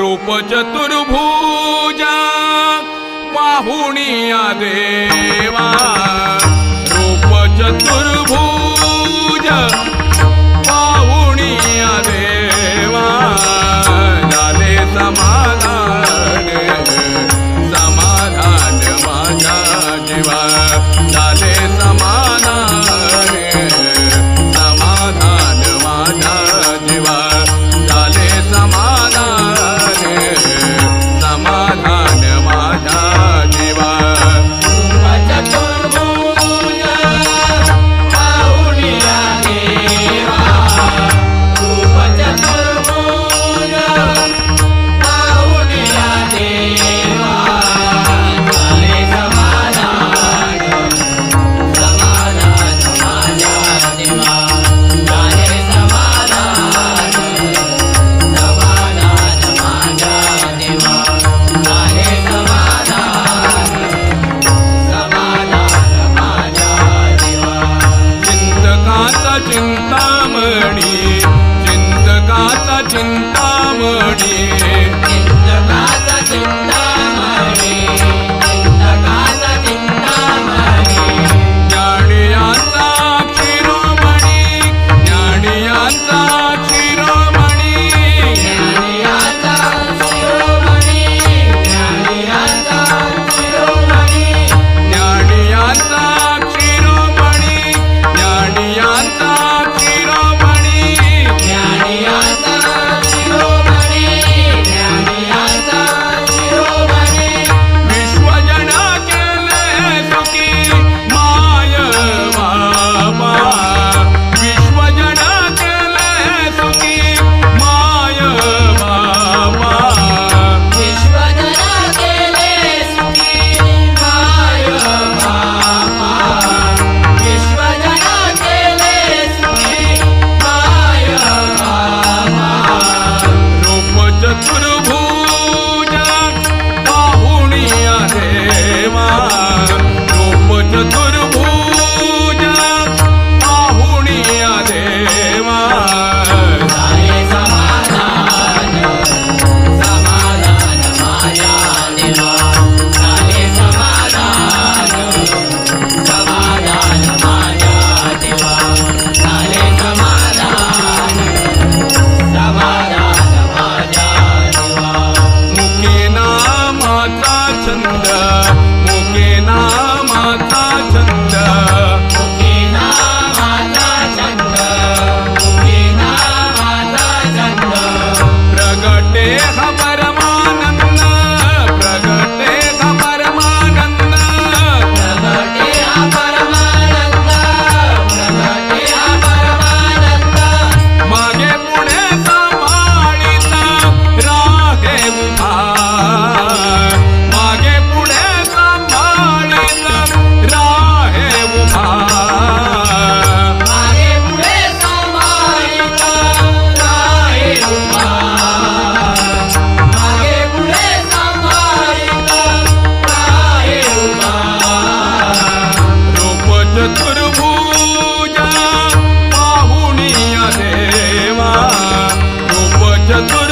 रूप चतुर्भुजा पाहुणिया देवा. रूप चतुर्भुज पाहुणिया देवा. झाले समाधान समाधान माझ्या जीवा. झाले समाधान समाधान माझ्या já tudo